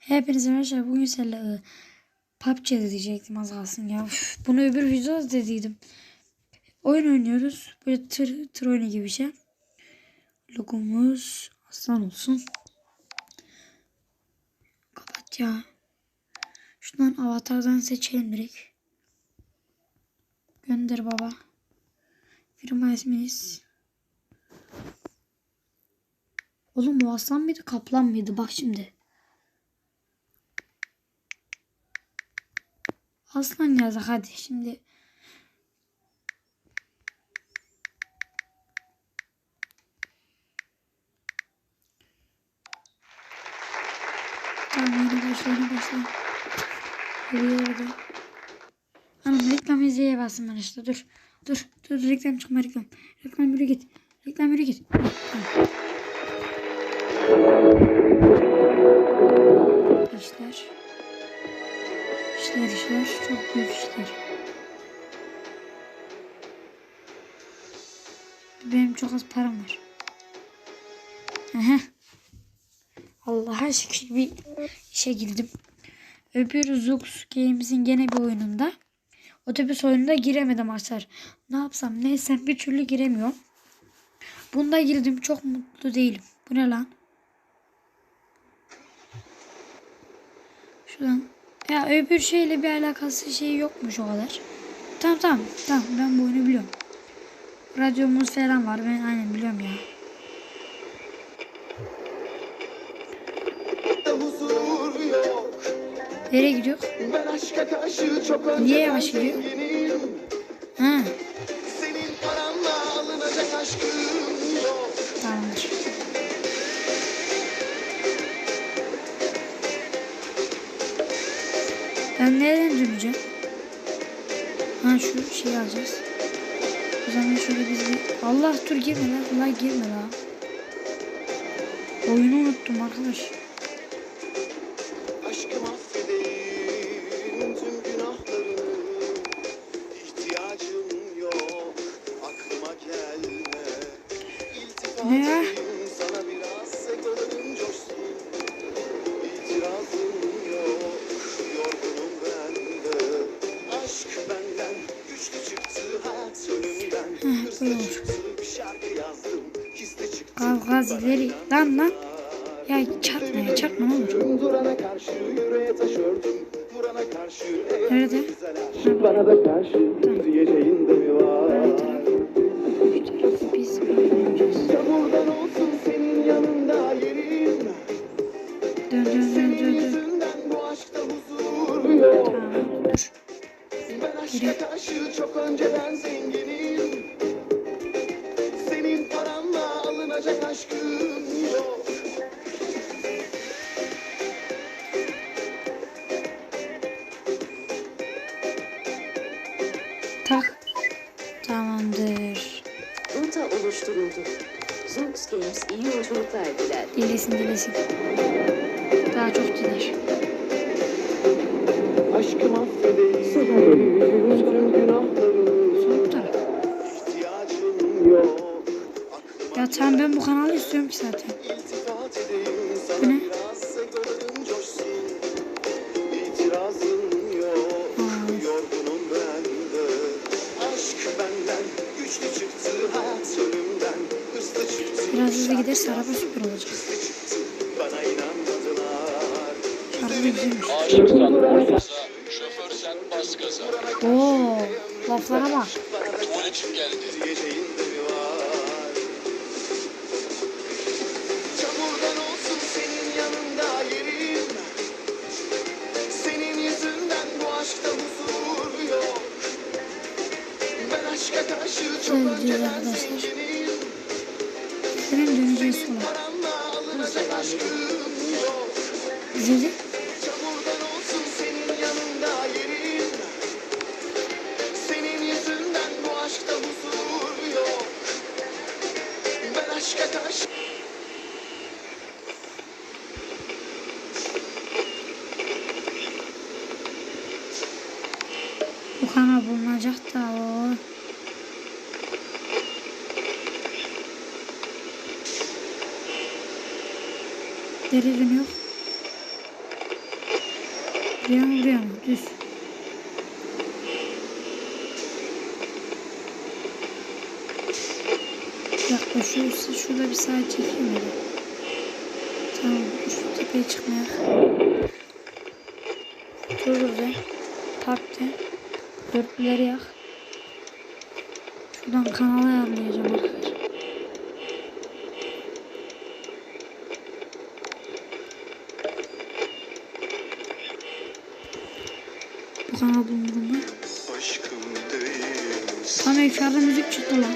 Hepinize merhaba. Bugün sizlerle e, PUBG diyecektim az kalsın ya. Üf, bunu öbür videoda dediydim. Oyun oynuyoruz. Böyle tır, tır oyunu gibi bir şey. Logomuz aslan olsun. Kapat ya. Şundan avatardan seçelim direkt. Gönder baba. Firma isminiz. Oğlum bu aslan mıydı kaplan mıydı? Bak şimdi. Aslan yazdık hadi şimdi. Tamam yeni başla yeni başla. Yürüyordu. Anam reklam izleye basın ben işte dur. Dur dur reklam çıkma reklam. Reklam yürü git. Reklam yürü git. İşler. İşler işler. Çok büyük. Benim çok az param var. Aha. Allah'a şükür bir işe girdim. Öbür Zux Games'in gene bir oyununda. Otobüs oyununda giremedim arkadaşlar. Ne yapsam ne etsem bir türlü giremiyorum. Bunda girdim çok mutlu değilim. Bu ne lan? Şuradan. Ya öbür şeyle bir alakası şey yokmuş o kadar. Tamam tamam. Tamam ben bu oyunu biliyorum. Radyomuz falan var. Ben aynen biliyorum ya. yok. Nereye gidiyor? Niye yavaş gidiyor? Ha şu şeyi alacağız. O zaman şöyle biz bir... Allah dur girme lan. Allah girme lan. Oyunu unuttum arkadaş. Zilleri. Lan lan. Ya çarpma ya çarpma ne olur. Nerede? Bana da karşı diyeceğin Dilesin dilesin. Daha çok diler. Aşkım Ya tamam ben bu kanalı istiyorum ki zaten. Bu ne? Giderse araba süper olacak. hızlı çıktı. Bana inanmadılar. Araba da güzelmiş. Aşıksan olmasa, şoför sen bas gaza. Oo, laflara bak. Tuvaletim geldi. Diyeceğin de Bu kanal bulunacak da o. Deri dönüyor. Şuraya mı buraya mı? Düz. Yaklaşıyorsa şurada bir sağa çekeyim mi? Tamam şu tepeye çıkmaya. Dur burada. Parkta. Dörtlüleri yak. Şuradan kanala ayarlayacağım arkadaşlar. Bu kanal? Aşkım değilsin Tam efkarda müzik çıktı lan.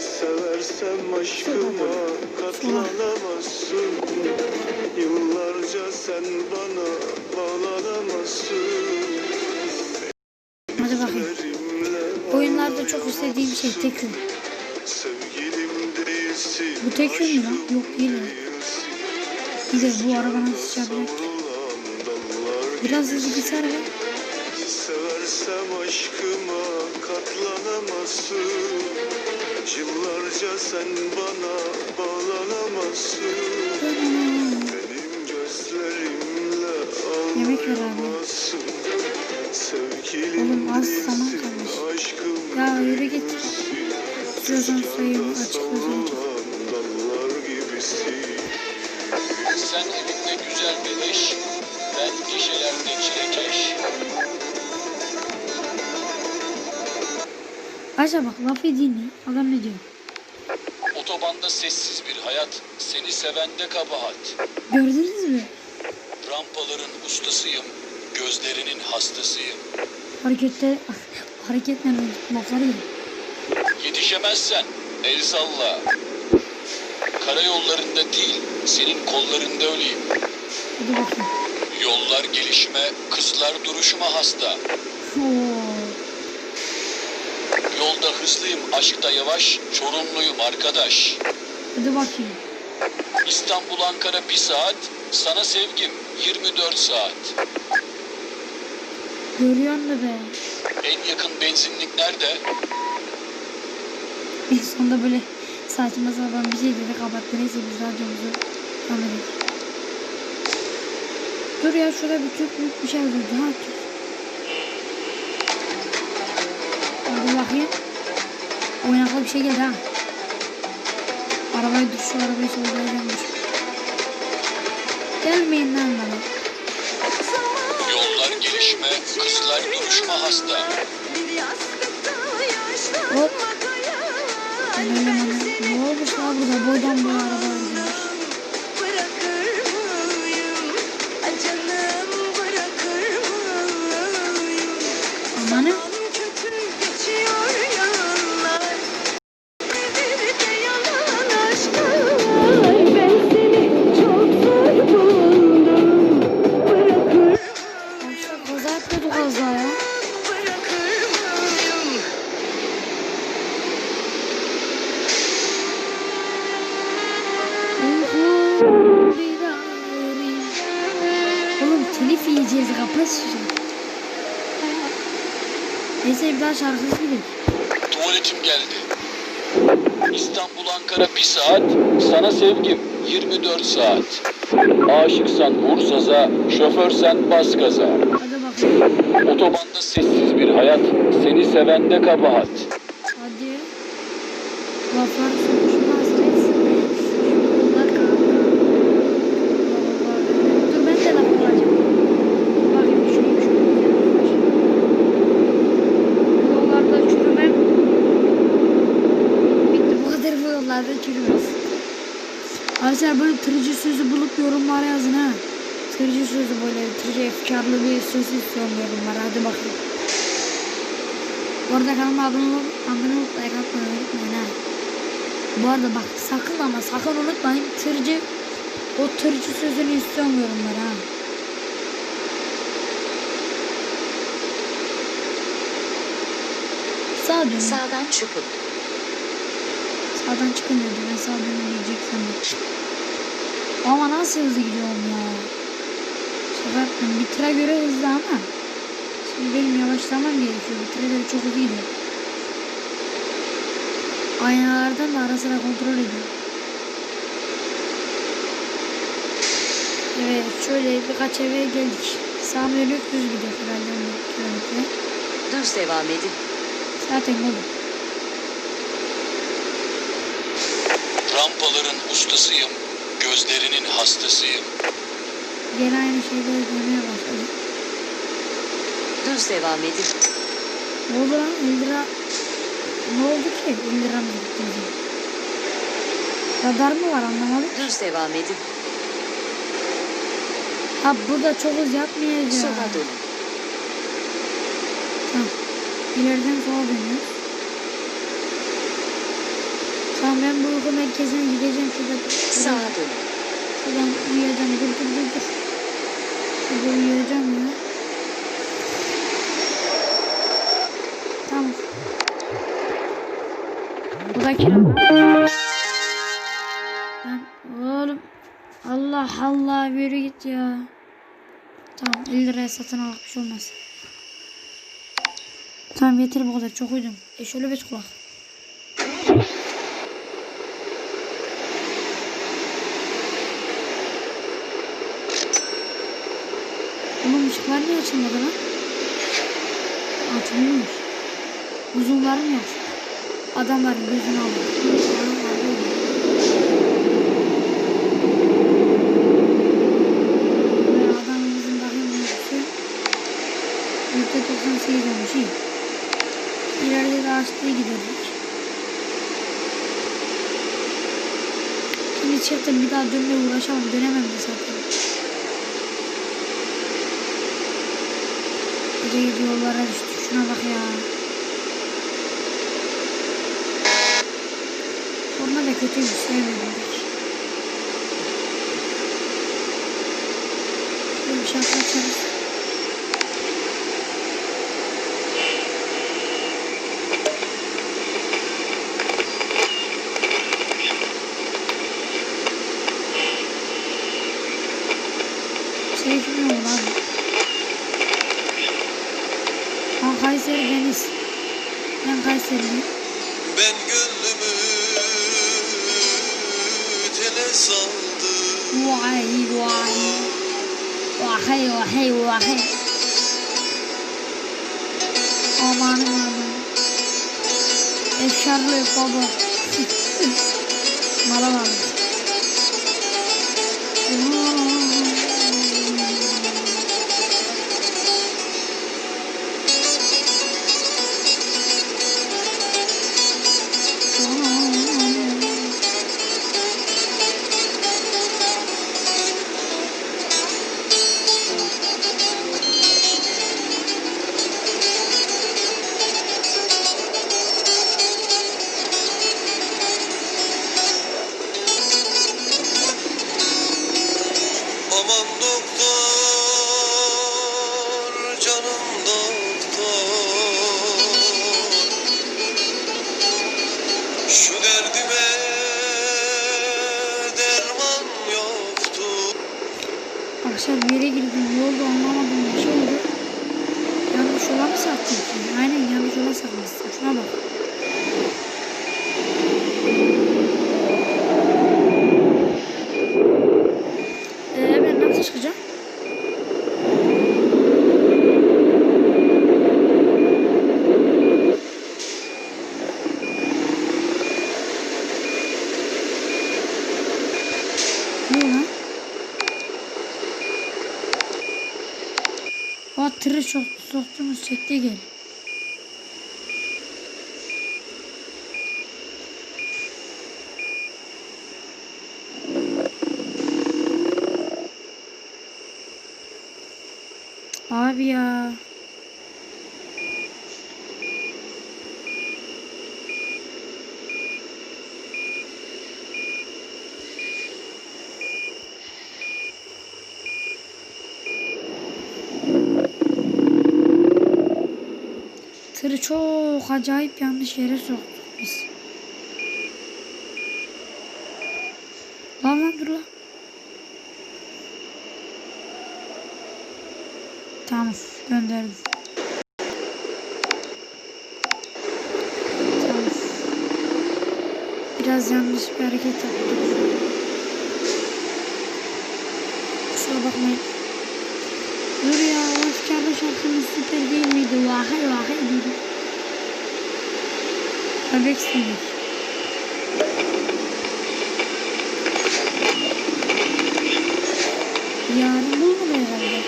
Seversem aşkıma Hadi. Verimle Oyunlarda çok istediğim şey değilsin Bu tekün mü lan? Yok değil. Bir de bu araba nasıl çarpacak? Savrulan dallar Biraz hızlı gitsene be. Seversem aşkıma katlanamazsın Yıllarca sen bana bağlanamazsın Benim gözlerimle Yemek ver abi. Oğlum az zaman kalmış. Ya yürü git. İstiyorsan sayayım açık sözünü. Savrulan dallar gibisin Sen evinde güzel bir eş, ben gişelerde çilekeş. Aşağı bak lafı dinle. Adam ne diyor? Otobanda sessiz bir hayat, seni sevende kabahat. Gördünüz mü? Rampaların ustasıyım, gözlerinin hastasıyım. Harekette hareketle lafları ya. Yetişemezsen el salla. Karayollarında değil, senin kollarında öleyim. Hadi bakayım. Yollar gelişime, kızlar duruşuma hasta. Oo. Yolda hızlıyım, aşkta yavaş, çorumluyum arkadaş. Hadi bakayım. İstanbul Ankara bir saat, sana sevgim 24 saat. Görüyor musun be? En yakın benzinlik nerede? En sonunda böyle saçma sapan bir şey dedi kapattı. Neyse biz radyomuzu edelim. Dur ya şurada bir Türk büyük bir şey yazıyordu. Ha Türk. Hadi bakayım. Oynaklı bir şey geldi ha. Arabayı dur şu arabayı sollayacağım dur. Gelmeyin lan bana. Gelişme, kızlar duruşma hasta. Hop. Ne olmuş lan burada? Boydan boya araba Daha şarkısı gidelim. Tuvaletim geldi. İstanbul Ankara bir saat, sana sevgim 24 saat. Aşıksan vur saza, şoförsen bas gaza. Otobanda sessiz bir hayat, seni sevende kabahat. Hadi. Laflar konuşmaz. Bunlar kanka. Dur ben de laf alacağım. Dur bakayım şunu şunu. Yollarda çürümem. Bitti bu kadar bu yollarda çürümez. Arkadaşlar böyle tırcı sözü bulup yorumlara yazın ha. Tırcı sözü böyle tırcı efkarlı bir söz istiyorum yorumlara. Hadi bakayım. Bu arada kanalıma abone olup, abone olup like atmayı unutmayın ha. Bu arada bak sakın ama sakın unutmayın tırcı o tırcı sözünü istiyorum yorumlara ha. Sağa dön. Sağdan çıkın. Sağdan çıkın dedi. Ben sağa dönün diyecektim. Ama nasıl hızlı gidiyorum ya. Şaka yaptım. Bir tıra göre hızlı ama. Şimdi benim yavaşlamam gerekiyor. Bir tıra göre çok hızlı gidiyor. Aynalardan da ara sıra kontrol ediyor. şöyle birkaç eve geldik. Sami dönüp düz gidiyor herhalde 14 kilometre. Düz devam edin. Zaten oğlum. Rampaların ustasıyım, gözlerinin hastasıyım. Gene aynı şeyleri demeye başladı. Düz devam edin. Ne oldu lan 50 lira? Ne oldu ki 50 lira mı gitti? Radar mı var anlamadım. Düz devam edin. Ha burada çok hız yapmayacağız. Sola dönün. Tamam. İleriden sola dönüyoruz. Tamam ben bu uyku merkezine gideceğim. Şurada, Sağa dönün. şuradan uyuyacağım. Dur dur dur dur. Şurada uyuyacağım ya. Tamam. Bu da. Ben oğlum. Allah Allah yürü git ya. Tamam 50 liraya satın bir şey olmaz. Tamam yeter bu kadar çok uydum. E şöyle bir kulak. Oğlum ışıklar niye açılmadı lan? Açılmış. Uzunlarım yok. Adamların gözünü alıyor. Adamımızın bakım ölçüsü yüzde 98 olmuş iyi. İleride de açtığı giderdik. Şimdi çıktım bir daha dönmeye uğraşamam. Dönemem de zaten. Yollara düştük. Şuna bak ya. Korna da kötüymüş. Sevmedim pek. Şöyle bir şarkı açarız. Vay vay vay. Amanım aman. Efşarlı baba. Mala var. Saptım ki? Aynen yanlış yola sapmışsın. Şuna bak. Ee, ben nasıl çıkacağım? Ne lan? O tırı çok çekti gel. Abi ya. Çok acayip yanlış yere soktuk biz. Lan lan dur lan. Tamam gönderdim. Tamam. Biraz yanlış bir hareket yaptık. Kusura bakmayın. Dur ya o efkarlı şarkımız süper değil miydi? Vahay vahay dedi. Bebek sinek. Yarın bulmadı herhalde.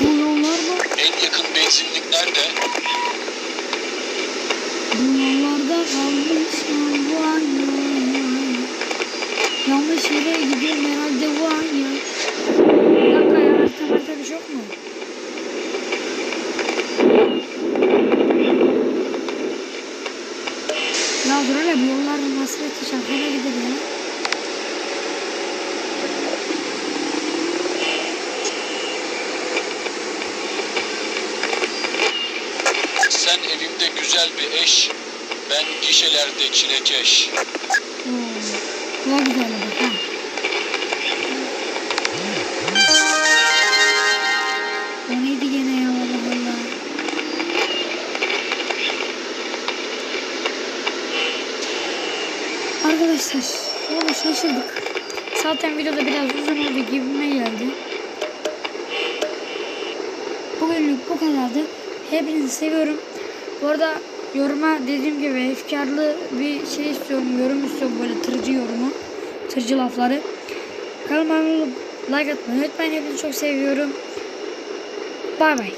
Bu yollar mı? En yakın benzinlik nerede? Bu yollarda kalmışım vay vay vay. Yanlış yere gidiyorum herhalde vay ya. Bir dakika ya harita harita bir şey yok mu? Ya dur hele bu yolların nasıl etti şarkına gider ya. Sen evimde güzel bir eş, ben gişelerde çilekeş. Oo, kulağa güzel bak. Arkadaşlar oğlum şaşırdık. Zaten videoda biraz uzun oldu gibime geldi. Bugünlük bu kadardı. Hepinizi seviyorum. Bu arada yoruma dediğim gibi efkarlı bir şey istiyorum. Yorum istiyorum böyle tırcı yorumu. Tırcı lafları. Kanalıma like atmayı unutmayın. Hepinizi çok seviyorum. Bay bay.